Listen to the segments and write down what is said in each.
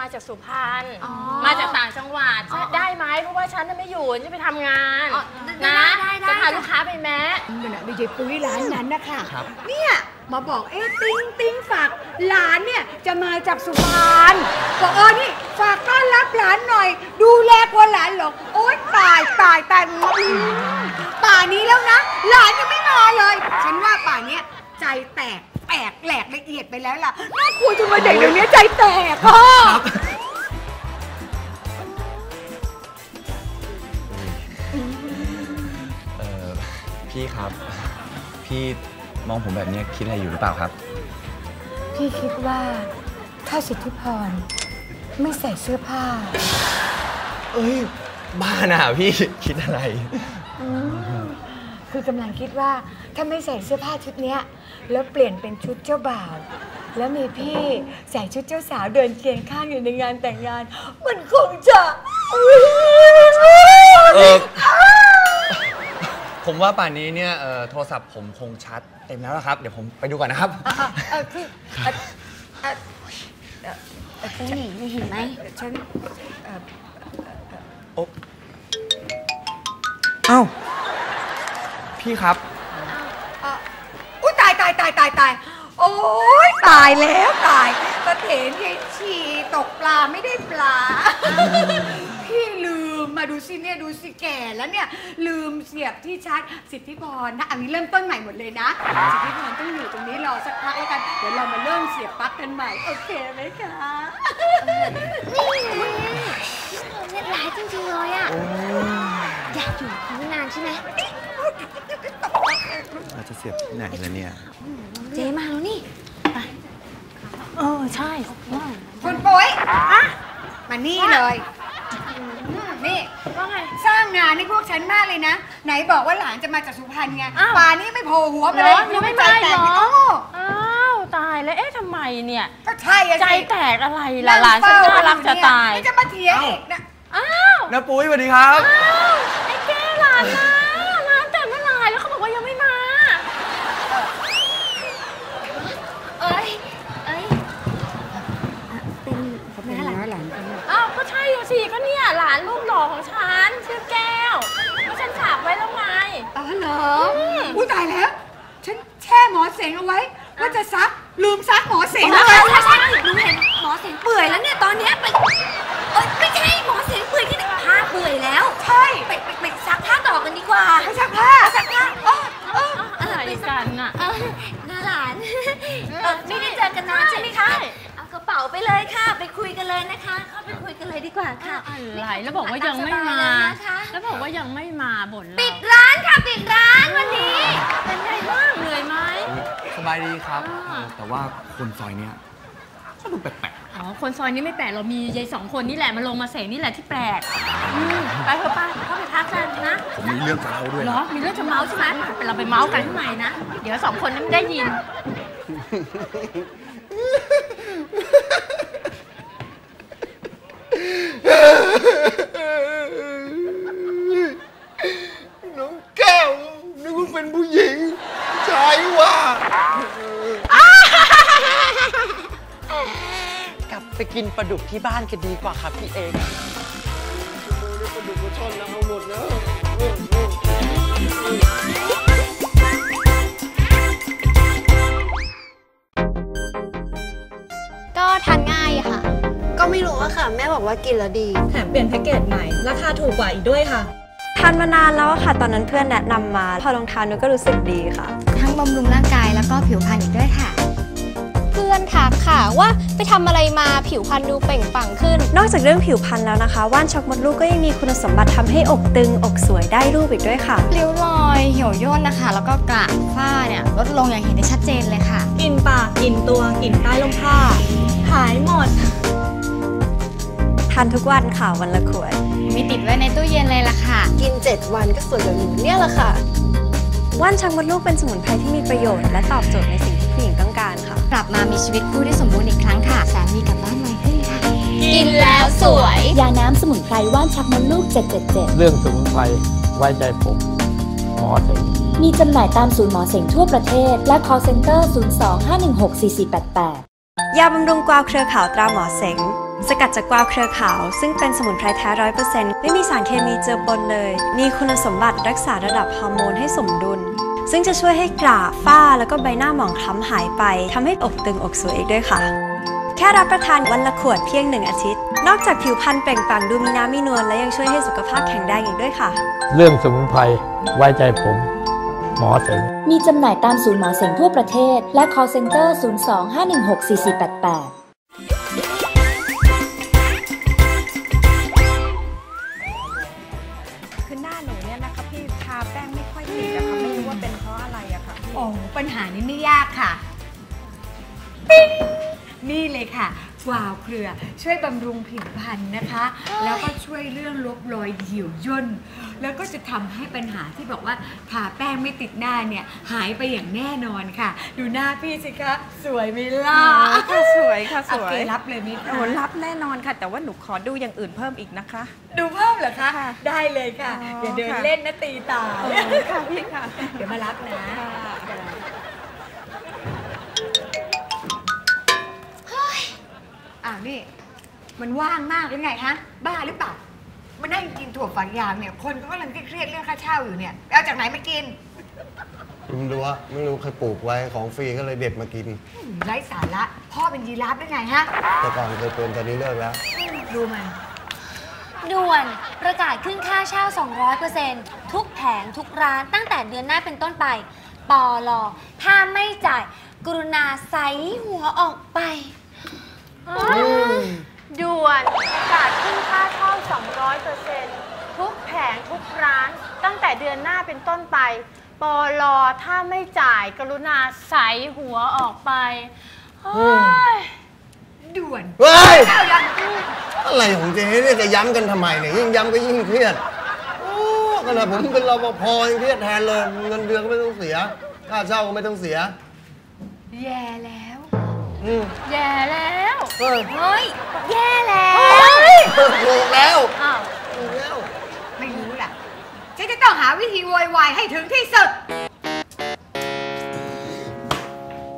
มาจากสุพรรณอ๋อมาจากต่างจังหวัดอ๋อได้ไหมเพราะว่าฉันน่ะไม่อยู่ฉันจะไปทำงานอ๋อได้นะได้ได้จะพาได้ลูกค้าไปแม้มันอะไม่ใช่ปุ้ยร้านนั้นนะคะครับเนี่ยมาบอกเอ๊ะติ้งติ้งฝากหลานเนี่ยจะมาจากสุพรรณบอกเออนี่ฝากต้อนรับหลานหน่อย ดูแลกว่าหลานหรอกโอ๊ยตายตายตายงอป่านี้แล้วนะ หลานยังไม่มาเลย ฉันว่าป่าเนี้ยใจแตก แตกแหลกละเอียดไปแล้วล่ะน่ากลัวจังเลยเด็กเดี๋ยวนี้ใจแตกอะเออพี่ครับ พี่มองผมแบบนี้คิดอะไรอยู่หรือเปล่าครับ พี่คิดว่าถ้าสิทธิพรไม่ใส่เสื้อผ้า เอ้ย บ้าน่ะพี่คิดอะไร คือกำลังคิดว่าถ้าไม่ใส่เสื้อผ้าชุดเนี้ยแล้วเปลี่ยนเป็นชุดเจ้าบ่าว แล้วมีพี่ใส่ชุดเจ้าสาวเดินเคียงข้างอยู่ในงานแต่งงาน มันคงจะเออผมว่าป่านนี้เนี่ยเอ่อโทรศัพท์ผมคงชาร์จเต็มแล้วล่ะครับ เดี๋ยวผมไปดูก่อนนะครับ อะอะเออคือเอ่อเอ่อเอ่อเอ่อปุ้ยนี่เห็นไหมฉันเอ่อ โอ๊ะเอ้า พี่ครับ อ่ออุ้ยตายตายตายตายตายโอ้ยตายแล้วตายตะเถนยายชีตกปลาไม่ได้ปลา มมาดูสิเนี่ยดูสิแก่แล้วเนี่ยลืมเสียบที่ชาร์จสิทธิพรนะอันนี้เริ่มต้นใหม่หมดเลยนะ สิทธิพรต้องอยู่ตรงนี้รอสักพักแล้วกันเดี๋ยวเรามาเริ่มเสียบปลั๊กกันใหม่โอเคไหมคะเนี่ยร้ายจริงๆเลยอะอยากอยู่กับเขานานใช่ไหมเราจะเสียบที่ไหนล่ะเนี่ย เจ๊มาแล้วนี่เออใช่คุณปุ้ยอะมานี่เลยอืม นี่ว่าไง สร้างงานให้พวกฉันมากเลยนะ ไหนบอกว่าหลานจะมาจากสุพรรณไงอ้าว ป่านนี้ไม่โผล่หัวมาเหรเลยอยังไม่ใจมาแตเหรกออ้ออ้าวตายแล้วเอ๊ะทำไมเนี่ย ก็ใช่อะสิใจแตกอะไรล่ะหลานฉันน่ารักจะตายไม่จะมาเถียงอีกนะอ้าวน้าปุ้ยสวัสดีครับอ้าวไอ้แกหลานนะร้านแต่เมื่อไหร่แล้วเขาบอกว่ายังไม่มา เอ้ย เอ้ยเป็น เขาเป็นน้าหลานกันเนี่ย อ้าวก็ใช่อะสิก็เนี่ยหลานรูปหล่อของฉันชื่อแก้วก็ฉันฝากไว้แล้วไงอ๋อเหรออุ้ยตายแล้ว ฉันแช่หมอเสงเอาไว้ ว่าจะซักลืมซักหมอเสงใช่เอาไว้ใช่ใช่หนูเห็นหมอเสียงเปื่อยแล้วเนี่ยตอนเนี้ยไปเอ้ยไม่ใช่หมอเสียงเปื่อยที่ไหนผ้าเปื่อยแล้ว ใช่ไปไปไปซักผ้าต่อกันดีกว่าไปซักผ้าซักผ้าอ๋ออ๋ออะไรกันน่ะเออหน้าหลานเออไม่ได้เจอกันนานใช่ไหมคะ ป๋าไปเลยค่ะ ไปคุยกันเลยนะคะเข้าไปคุยกันเลยดีกว่าค่ะอะไรแล้วบอกว่ายังไม่มาตามสบายเลยนะคะแล้วบอกว่ายังไม่มาบ่นเราปิดร้านค่ะปิดร้านวันนี้ เป็นไงบ้างเหนื่อยไหมสบายดีครับอ่าเออแต่ว่าคนซอยเนี้ยก็ดูแปลกอ๋อคนซอยนี้ไม่แปลกเรามียายสองคนนี่แหละมาลงมาเสกนี่แหละที่แปลกอืมไปเถอะป้าเข้าไปพักกันนะๆผมมีเรื่องจะเล่าด้วยเหรนะอมีเรื่องจะเมาส์ใช่ไหมเราไปเมาส์กันข้างในนะ เดี๋ยวสองคนนั้นไม่ได้ยิน น้องแก้วนึกว่าเป็นผู้หญิงชายว่ากลับไปกินปลาดุกที่บ้านกันดีกว่าครับพี่เอกปลาดุก็ ไม่รู้อะค่ะ แม่บอกว่ากินแล้วดี แถมเปลี่ยนแพ็กเกจใหม่ ราคาถูกกว่าอีกด้วยค่ะ ทานมานานแล้วอะค่ะ ตอนนั้นเพื่อนแนะนำมา พอลองทานดูก็รู้สึกดีค่ะ ทั้งบำรุงร่างกายแล้วก็ผิวพรรณอีกด้วยค่ะ เพื่อนทักค่ะว่าไปทำอะไรมาผิวพรรณดูเปล่งปลั่งขึ้น นอกจากเรื่องผิวพรรณแล้วนะคะ ว่านช็อกมดลูกก็ยังมีคุณสมบัติทำให้อกตึงอกสวยได้รูปอีกด้วยค่ะ ริ้วรอยเหี่ยวย่นนะคะ แล้วก็กระฝ้าเนี่ยลดลงอย่างเห็นได้ชัดเจนเลยค่ะ กลิ่นปากกลิ่นตัวกลิ่นใต้ลมผ้าหายหมดทานทุกวันค่ะวันละขวด มีติดไว้ในตู้เย็นเลยล่ะค่ะ กิน 7 วันก็สวยแบบหนูเนี่ยแหละค่ะ ว่านช็อกมดลูกเป็นสมุนไพรที่มีประโยชน์และตอบโจทย์ในสิ่งที่ผู้หญิงต้องการค่ะ กลับมามีชีวิตคู่ที่สมบูรณ์อีกครั้งค่ะ สามีกลับบ้านไวขึ้นค่ะ กินแล้วสวย ยาน้ำสมุนไพรว่านชักมดลูก 777 เรื่องสมุนไพรไว้ใจผมหมอเสงมีจำหน่ายตามศูนย์หมอเสงทั่วประเทศ และ call center 02-516-4488 ยาบำรุงกวาวเครือขาวตราหมอเสง สกัดจากกวาวเครือขาว ซึ่งเป็นสมุนไพรแท้ร้อยเปอร์เซ็นต์ไม่มีสารเคมีเจือปนเลย มีคุณสมบัติรักษาระดับฮอร์โมนให้สมดุล ซึ่งจะช่วยให้กระฝ้าแล้วก็ใบหน้าหมองคล้ำหายไปทำให้อกตึงอกสวยอีกด้วยค่ะแค่รับประทานวันละขวดเพียงหนึ่งอาทิตย์ นอกจากผิวพรรณเปล่งปลั่งดูมีน้ำมีนวลและยังช่วยให้สุขภาพแข็งแรงอีกด้วยค่ะ เรื่องสมุนไพรไว้ใจผม หมอเสงมีจำหน่ายตามศูนย์หมอเสงทั่วประเทศ และ call center 02-516-4488 ปัญหานี้ไม่ยากค่ะปิ๊งนี่เลยค่ะกวาวเครือช่วยบำรุงผิวพรรณนะคะ แล้วก็ช่วยเรื่องลบรอยเหี่ยวย่น แล้วก็จะทำให้ปัญหาที่บอกว่าทาแป้งไม่ติดหน้าเนี่ยหายไปอย่างแน่นอนค่ะ ดูหน้าพี่สิคะ สวยไหมล่ะค่ะสวยค่ะสวยโอเครับเลยไหมคะโอ้รับแน่นอนค่ะ แต่ว่าหนูขอดูอย่างอื่นเพิ่มอีกนะคะ ดูเพิ่มเหรอคะค่ะได้เลยค่ะอ๋ออย่าเดินค่ะเล่นนะตีตาอ๋อค่ะพี่ค่ะ เดี๋ยวมารับนะ อ้าวนี่ มันว่างมากหรือไงฮะ บ้าหรือเปล่ามานั่งกินถั่วฝักยาวเนี่ยคนเขากำลังเครียดๆเรื่องค่าเช่าอยู่เนี่ยไปเอาจากไหนมากินไม่รู้ว่าไม่รู้ใครปลูกไว้ของฟรีก็เลยเด็ดมากินอืมไร้สาระ พ่อเป็นยีราฟได้ไงฮะ แต่ก่อนเคยเป็นตอนนี้เลิกแล้ว ดูมัน ด่วนประกาศขึ้นค่าเช่า 200%ทุกแผงทุกร้านตั้งแต่เดือนหน้าเป็นต้นไป ปอลอถ้าไม่จ่าย กรุณาใส่หัวออกไป ด่วนประกาศขึ้นค่าเช่า200%ทุกแผงทุกร้าน ตั้งแต่เดือนหน้าเป็นต้นไปปอลอถ้าไม่จ่ายกรุณาใสหัวออกไปเฮ้ยด่วนเฮ้ยเอายังอะไรของเจ๊เนี่ยจะย้ำกันทำไมเนี่ยยิ่งย้ำก็ยิ่งเครียดโอ้ขนาดผมเป็นรปภยังเครียดแทนเลยเงินเดือนก็ไม่ต้องเสียค่าเช่าก็ไม่ต้องเสียแย่แล้วอืม แย่แล้วเฮ้ยเฮ้ยแย่แล้วถูกแล้วอ้าวถูกแล้วไม่รู้ล่ะฉันจะต้องหาวิธีโวยวายให้ถึงที่สุด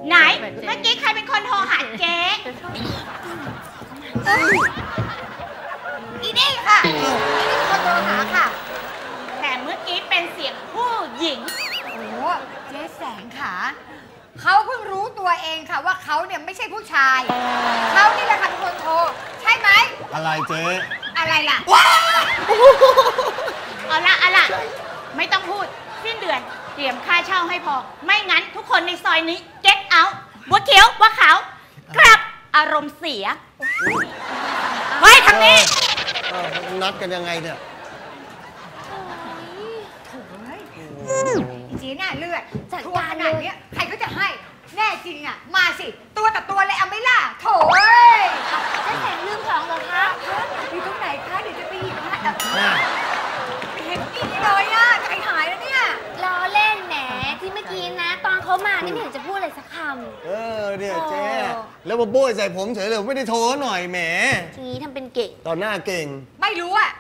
ไหนเมื่อกี้ใครเป็นคนโทรหาเจ๊อีนี่ค่ะอีนี่เป็นคนโทรหาค่ะ แต่เมื่อกี้เป็นเสียงผู้หญิงโอ้โหเจ๊แสงขา เขาเพิ่งรู้ตัวเองค่ะว่าเขาเนี่ยไม่ใช่ผู้ชาย เขานี่แหละค่ะเป็นคนโทร ใช่ไหม อะไรเจ๊อะไรล่ะเอาละเอาละไม่ต้องพูด สิ้นเดือนเตรียมค่าเช่าให้พอ ไม่งั้นทุกคนในซอยนี้ get out บัวเขียวบัวขาวกลับอารมณ์เสียไว้ทางนี้เออนัดกันยังไงเนี่ยอี จีน่าเลือดจัดทัวร์การขเลยนาดเนี้ยใครก็จะให้ แน่จริงอะ มาสิ ตัวต่อตัวเลยเอาไหม่ล่ะโถ่เอ้ยเจ๊แสงลืมของเหรอคะอยู่ตรงไหนคะเดี๋ยวจะไปหยิบให้เอ่อน่ะเห็นนี่เลยอะใจหายแล้วเนี่ย ล้อเล่นแหมที่เมื่อกี้นะ ตอนเขามานี่ไม่เห็นจะพูดอะไรสักค เออเนี่ยเจ๊โอ้แล้วมาโบยใส่ผมเฉยเลยผมไม่ได้โทรหน่อยแหมำทีนี้ทำเป็นเก่งตอนหน้าเก่ง ไม่รู้อะ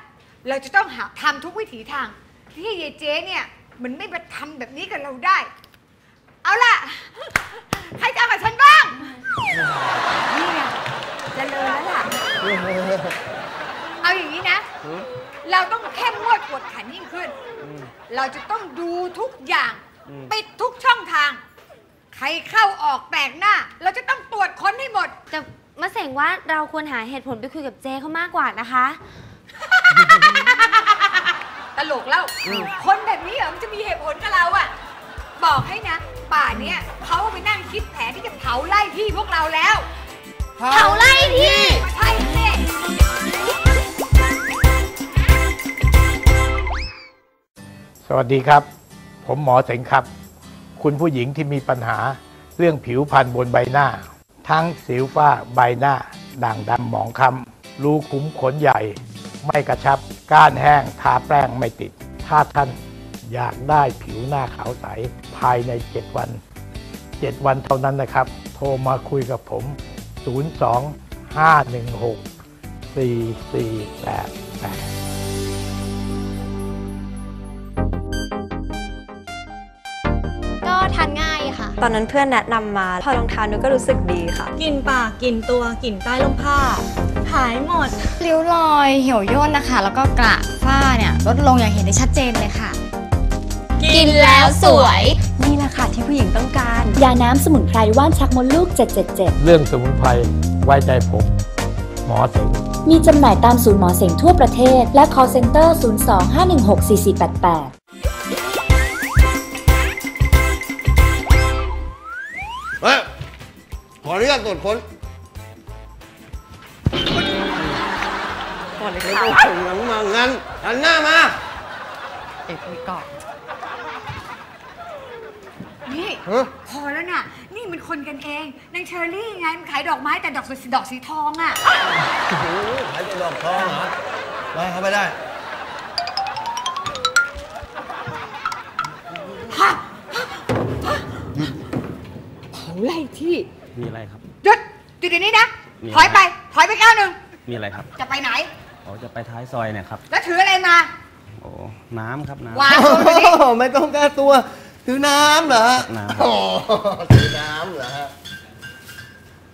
เราจะต้องหาทำทุกวิถีทาง ที่ยายเจ๊เนี่ย มันไม่มาทำแบบนี้กับเราได้ เอาล่ะ ใครจะเอากับฉันบ้าง นี่ไงเจะเลยแล้วล่ะ เอาอย่างนี้นะ เราต้องเข้มงวดกวดขันยิ่งขึ้น เราจะต้องดูทุกอย่าง อืม ปิดทุกช่องทาง ใครเข้าออกแปลกหน้า เราจะต้องตรวจค้นให้หมด แต่มาเสงว่าเราควรหาเหตุผลไปคุยกับเจ๊เขามากกว่านะคะ ตลกแล้วคนแบบนี้เหรอมันจะมีเหตุผลกับเราอะบอกให้นะ ป่านเนี้ยเขาไปนั่งคิดแผนที่จะเผาไล่ที่พวกเราแล้วเผาไล่ที่ใช่สิสวัสดีครับ ผมหมอเสงครับ คุณผู้หญิงที่มีปัญหาเรื่องผิวพรรณบนใบหน้า ทั้งสิวฝ้าใบหน้าด่างดำหมองคล้ำรูขุมขนใหญ่ ไม่กระชับ ก้านแห้งทาแป้งไม่ติด ถ้าท่านอยากได้ผิวหน้าขาวใส ภายใน 7 วัน 7 วันเท่านั้นนะครับ โทรมาคุยกับผม 02 516 4488ก็ทานง่ายค่ะ ตอนนั้นเพื่อนแนะนำมา พอลองทานดูก็รู้สึกดีค่ะ กลิ่นปากกลิ่นตัวกลิ่นใต้ร่มผ้า หายหมด ริ้วรอยเหี่ยวย่นนะคะ แล้วก็กระฝ้าเนี่ยลดลงอย่างเห็นได้ชัดเจนเลยค่ะ กินแล้วสวย นี่แหละค่ะที่ผู้หญิงต้องการ ยาน้ำสมุนไพรว่านชักมดลูก 777 เรื่องสมุนไพรไว้ใจผม หมอเสงมีจำหน่ายตามศูนย์หมอเสงทั่วประเทศ และ call center 02-516-4488เฮ้ยขออนุญาตตรวจค้น ก่อนเลยไม่ต้องส่งหลังมางั้นหันหน้ามา เอ็ดไม่กล้านี่ฮะพอแล้วน่ะ นี่มันคนกันเองนางเชอรี่ไงมันขายดอกไม้แต่ดอกสีดอกสีทองอะ โอ้โหขายแต่ดอกทองเหรอได้เข้าไปได้เผาไล่ที่มีอะไรครับ หยุดหยุดเดี๋ยวนี้นะ มี ถอยไป ถอยไปก้าวหนึ่งมีอะไรครับ จะไปไหน อ๋อจะไปท้ายซอยเนี่ยครับ แล้วถืออะไรมา โอ้ น้ำครับน้ำ วางลงไปดิไม่ต้องแก้ตัว ถือน้ำเหรอฮะน้ำ โอ้ถือน้ำเหรอฮะ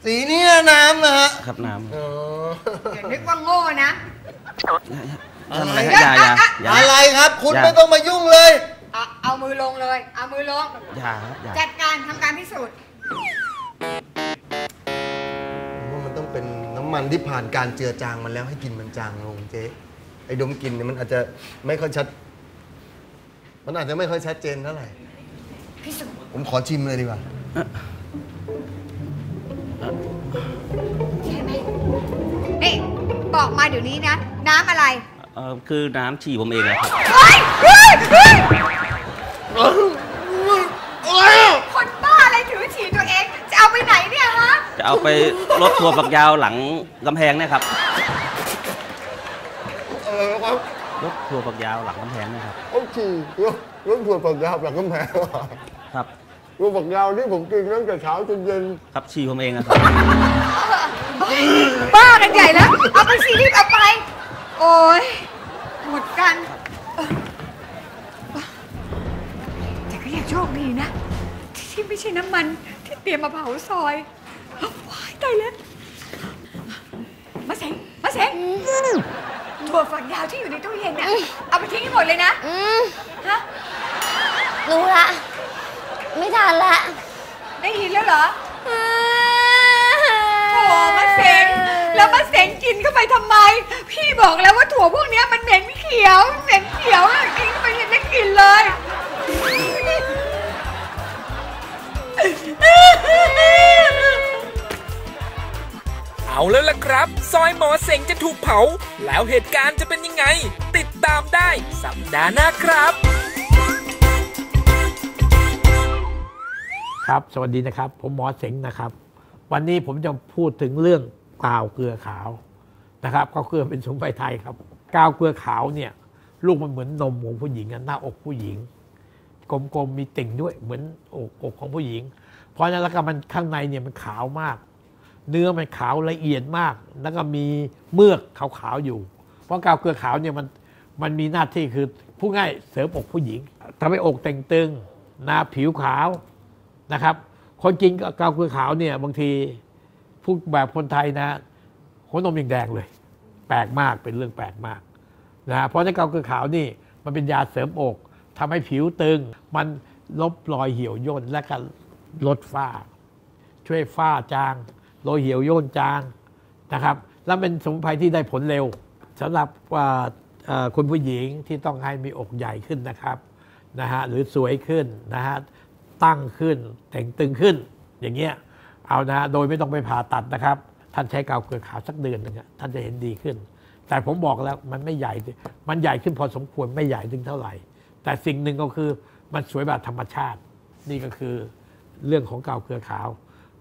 สีเนี้ยน้ำนะฮะครับน้อ๋อ อย่านึกว่าโง่นะำทำอะไรครับอยาอยาอยาอะไรครับคุณอย่า ไม่ต้องมายุ่งเลย เอาเอามือลงเลย เอามือลง อยาครับอยาจัดการทำการพิสูจน์ำมันที่ผ่านการเจือจางมาแล้วให้กลินมันจางลงเจ๊ไอ้ดมกลิ่นเนี่ยมันอาจจะไม่ค่อยชัด มันอาจจะไม่ค่อยชัดเจนเท่าไหร่พิสูจน์ผมขอชิมเลยดีกว่าใช่ไหมนี่บอกมาเดี๋ยวนี้นะ น้ำอะไร เออคือน้ำฉี่ผมเองอะครับ เฮ้ยเฮ้ยเฮ้ยคนบ้าอะไรถือฉี่ตัวเอง จะเอาไปไหนเนี่ยฮะ จะเอาไปรถทัวร์ฝักยาวหลังกำแพงเนี่ยครับเออครับรถทัวร์ฝักยาวหลังกำแพงเนี่ยครับโอ้ฉี่รถรถถั่วฝักยาวหลังกำแพงครับถั่วฝักยาวที่ผมกินตั้งแต่เช้าจนเย็นครับฉี่ผมเองอะครับบ้ากันใหญ่แล้วเอาไปสิรีบเอาไป โอ้ยหมดกันแต่ก็ยังโชคดีนะ ที่ไม่ใช่น้ำมันที่เตรียมมาเผาซอย ว้ายตายแล้ว มาเสงมาเสงถั่วฝักยาวที่อยู่ในตู้เย็นเนี่ยเอาไปทิ้งให้หมดเลยนะ อืมฮะ รู้ละ ไม่ทันละได้ยินแล้วเหรอโถ่มาเสงแล้วมาเสงกินเข้าไปทำไม พี่บอกแล้วว่าถั่วพวกเนี้ยมันเหม็นเขียว เหม็นเขียวอะกินเข้าไปยังได้กลินเลย เอาแล้วล่ะครับ ซอยหมอเสงจะถูกเผา แล้วเหตุการณ์จะเป็นยังไง ติดตามได้สัปดาห์หน้าครับ ครับ สวัสดีนะครับ ผมหมอเสงนะครับ วันนี้ผมจะพูดถึงเรื่องกาวเกลือขาวนะครับกาวเกลือเป็นสมุนไพรไทยครับกาวเกลือขาวเนี่ยลูกมันเหมือนนมของผู้หญิงอะหน้าอกผู้หญิง กลมๆมีติ่งด้วยเหมือนอกอกของผู้หญิง เพราะฉะนั้นแล้วก็มันข้างในเนี่ยมันขาวมาก เนื้อมันขาวละเอียดมาก แล้วก็มีเมือกขาวๆอยู่ เพราะกาวเกลือขาวเนี่ยมันมันมีหน้าที่คือผู้ง่ายเสริมอกผู้หญิงทำให้อกแต่งตึงหน้าผิวขาวนะครับ คนกินกาวเกลือขาวเนี่ยบางทีพูดแบบคนไทยนะหัวนมยังแดงเลย แปลกมากเป็นเรื่องแปลกมากนะเพราะฉะนั้นกาวเกลือขาวนี่มันเป็นยาเสริมอกทำให้ผิวตึง มันลบรอยเหี่ยวย่นและก็ลดฝ้า ช่วยฝ้าจาง รอยเหี่ยวย่นจางนะครับ แล้วเป็นสมุนไพรที่ได้ผลเร็วสำหรับคุณผู้หญิงที่ต้องให้มีอกใหญ่ขึ้นนะครับนะฮะหรือสวยขึ้นนะฮะตั้งขึ้นแต่งตึงขึ้น อย่างเงี้ยเอานะฮะโดยไม่ต้องไปผ่าตัดนะครับ ท่านใช้กาวเกลือขาวสักเดือนหนึงท่านจะเห็นดีขึ้น แต่ผมบอกแล้วมันไม่ใหญ่ มันใหญ่ขึ้นพอสมควรไม่ใหญ่ถึงเท่าไหร่ แต่สิ่งหนึ่งก็คือมันสวยแบบธรรมชาติ นี่ก็คือเรื่องของกาวเกลือขาว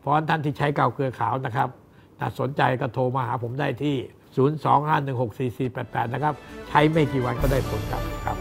ราะท่านที่ใช้กาวเกลือขาวนะครับถ้าสนใจก็โทรมาหาผมได้ที่ 025164488 นะครับ ใช้ไม่กี่วันก็ได้ผลครับครับ